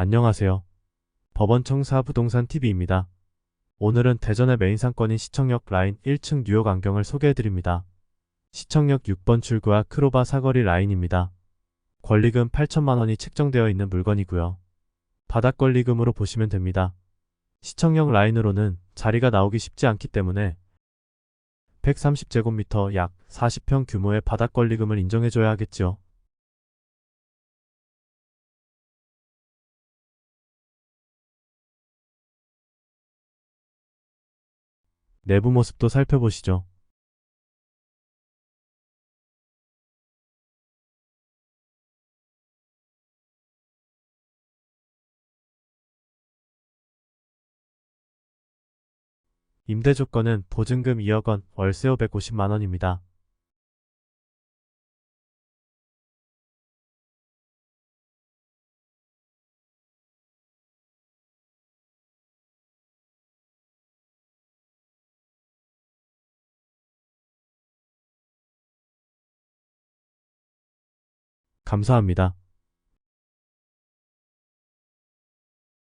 안녕하세요. 법원청사 부동산 TV입니다. 오늘은 대전의 메인 상권인 시청역 라인 1층 뉴욕 안경을 소개해드립니다. 시청역 6번 출구와 크로바 사거리 라인입니다. 권리금 8천만 원이 책정되어 있는 물건이고요. 바닥 권리금으로 보시면 됩니다. 시청역 라인으로는 자리가 나오기 쉽지 않기 때문에 130제곱미터 약 40평 규모의 바닥 권리금을 인정해줘야 하겠지요. 내부 모습도 살펴보시죠. 임대 조건은 보증금 2억 원, 월세 550만 원입니다. 감사합니다.